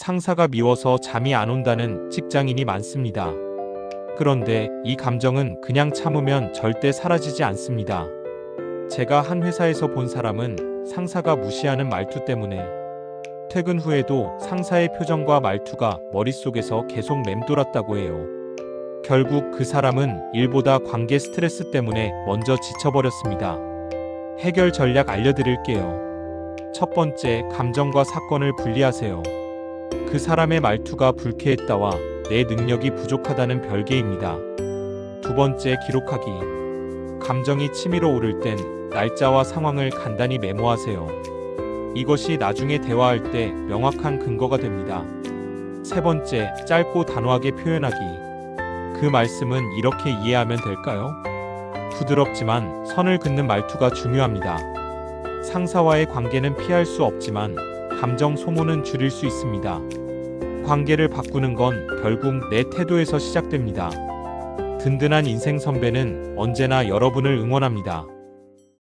상사가 미워서 잠이 안 온다는 직장인이 많습니다. 그런데 이 감정은 그냥 참으면 절대 사라지지 않습니다. 제가 한 회사에서 본 사람은 상사가 무시하는 말투 때문에 퇴근 후에도 상사의 표정과 말투가 머릿속에서 계속 맴돌았다고 해요. 결국 그 사람은 일보다 관계 스트레스 때문에 먼저 지쳐버렸습니다. 해결 전략 알려드릴게요. 첫 번째, 감정과 사건을 분리하세요. 그 사람의 말투가 불쾌했다와 내 능력이 부족하다는 별개입니다. 두 번째, 기록하기. 감정이 치밀어 오를 땐 날짜와 상황을 간단히 메모하세요. 이것이 나중에 대화할 때 명확한 근거가 됩니다. 세 번째, 짧고 단호하게 표현하기. 그 말씀은 이렇게 이해하면 될까요? 부드럽지만 선을 긋는 말투가 중요합니다. 상사와의 관계는 피할 수 없지만 감정 소모는 줄일 수 있습니다. 관계를 바꾸는 건 결국 내 태도에서 시작됩니다. 든든한 인생 선배는 언제나 여러분을 응원합니다.